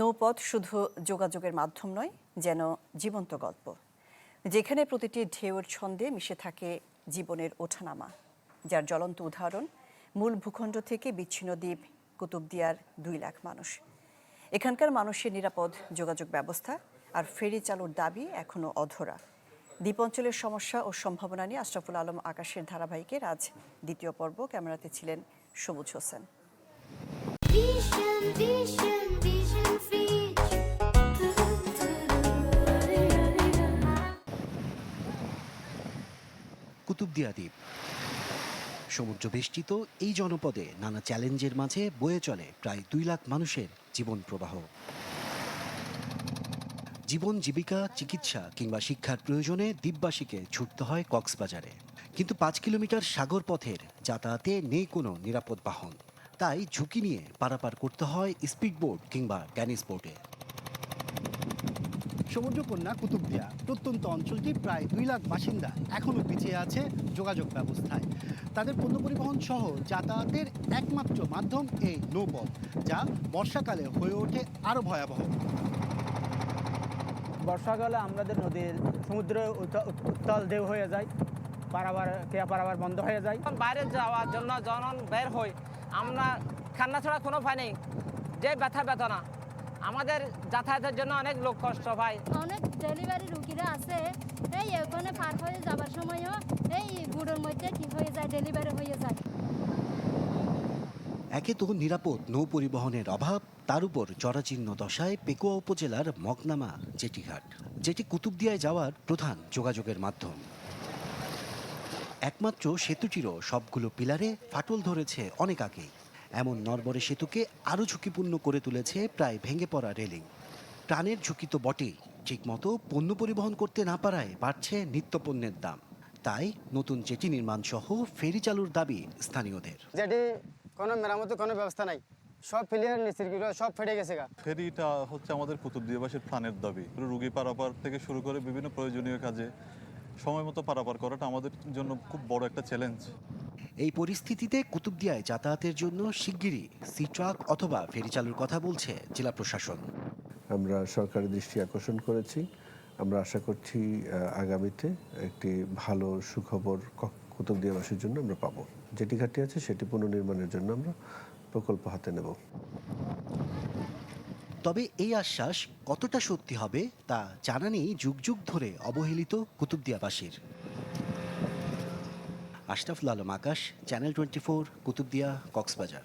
নৌপথ শুধু যোগাযোগের মাধ্যম নয়, যেন জীবন্ত গল্প। যেখানে প্রতিটি ঢেউয়ের ছন্দে মিশে থাকে জীবনের ওঠানামা, যার জ্বলন্ত উদাহরণ মূল ভূখণ্ড থেকে বিচ্ছিন্ন দ্বীপ কুতুবদিয়ার দুই লাখ মানুষ। এখানকার মানুষের নিরাপদ যোগাযোগ ব্যবস্থা আর ফেরি চালুর দাবি এখনও অধরা। দ্বীপ অঞ্চলের সমস্যা ও সম্ভাবনা নিয়ে আশরাফুল আলম আকাশের ধারাবাহিকের আজ দ্বিতীয় পর্ব। ক্যামেরাতে ছিলেন সবুজ হোসেন। কুতুবদিয়া দ্বীপ। সমুদ্র বেষ্টিত এই জনপদে নানা চ্যালেঞ্জের মাঝে বয়ে চলে প্রায় দুই লাখ মানুষের জীবন প্রবাহ। জীবন, জীবিকা, চিকিৎসা কিংবা শিক্ষার প্রয়োজনে দ্বীপবাসীকে ছুটতে হয় কক্সবাজারে। কিন্তু পাঁচ কিলোমিটার সাগর পথের যাতায়াতে নেই কোনো নিরাপদ বাহন। তাই ঝুঁকি নিয়ে পারাপার করতে হয় স্পিডবোট কিংবা ট্যানিস বোটে। সমুদ্রকন্যা কুতুবদিয়া। প্রত্যন্ত অঞ্চলটি প্রায় দুই লাখ বাসিন্দা এখনও পিছিয়ে আছে যোগাযোগ ব্যবস্থায়। তাদের পণ্য পরিবহন সহ যাতায়াতের একমাত্র মাধ্যম এই নৌপথ যা বর্ষাকালে হয়ে ওঠে আরও ভয়াবহ। বর্ষাকালে আমাদের নদীর সমুদ্র উত- উত- উত্তাল ঢেউ হয়ে যায় পারাবার কেয়া পারাবার বন্ধ হয়ে যায়। বাইরে যাওয়ার জন্য যখন বের হই আমরা খান্না ছাড়া কোনো উপায় নেই। যে ব্যথা বেদনা। আমাদের যাতায়াতের জন্য অনেক লোক কষ্ট পায়। অনেক ডেলিভারি রুগীরা আছে। এই ওখানে পার হয়ে যাবার সময়ও এই গুড়োর মধ্যে কি হয়ে যায় ডেলিভারি হয়ে যায়। একে তো নিরাপদ নৌ পরিবহনের অভাব তার উপর জরাজীর্ণ দশায় পেকুয়া উপজেলার মগনামা জেটিঘাট যেটি কুতুবদিয়ায় যাওয়ার প্রধান যোগাযোগের মাধ্যম। একমাত্র সেতুটিরও সবগুলো পিলারে ফাটল ধরেছে অনেক আগেই। এমন নরবরে সেতুকে আরও ঝুঁকিপূর্ণ করে তুলেছে প্রায় ভেঙে পড়া রেলিং। প্রাণের ঝুঁকি তো বটেই ঠিকমতো পণ্য পরিবহন করতে না পারায় বাড়ছে নিত্যপণ্যের দাম। তাই নতুন জেটি নির্মাণ সহ ফেরি চালুর দাবি স্থানীয়দের। যেটি কোনো মেরামতের কোনো ব্যবস্থা নাই। সব ফিলিয়ার নিচেরগুলো সব ফেটে গেছে গা। ফেরিটা হচ্ছে আমাদের কুতুবদিয়াবাসীর প্রাণের দাবি। রুগী পারাপার থেকে শুরু করে বিভিন্ন প্রয়োজনীয় কাজে সময় মতো পারাপার করাটা আমাদের জন্য খুব বড় একটা চ্যালেঞ্জ এই পরিস্থিতিতে কুতুবদিয়ায় যাতায়াতের জন্য শিগগিরই সি ট্রাক অথবা ফেরি চালুর কথা বলছে জেলা প্রশাসন। আমরা সরকারের দৃষ্টি আকর্ষণ করেছি। আমরা আশা করছি আগামীতে একটি ভালো সুখবর কুতুবদিয়াবাসীর জন্য আমরা পাবো। যেটি ঘাটটি আছে সেটি পুনর্নির্মাণের জন্য আমরা প্রকল্প হাতে নেব। তবে এই আশ্বাস কতটা সত্যি হবে তা জানা নেই যুগ যুগ ধরে অবহেলিত কুতুবদিয়াবাসীর। Ashraful Alam Akash channel twenty four Kutubdia Cox's Bazar.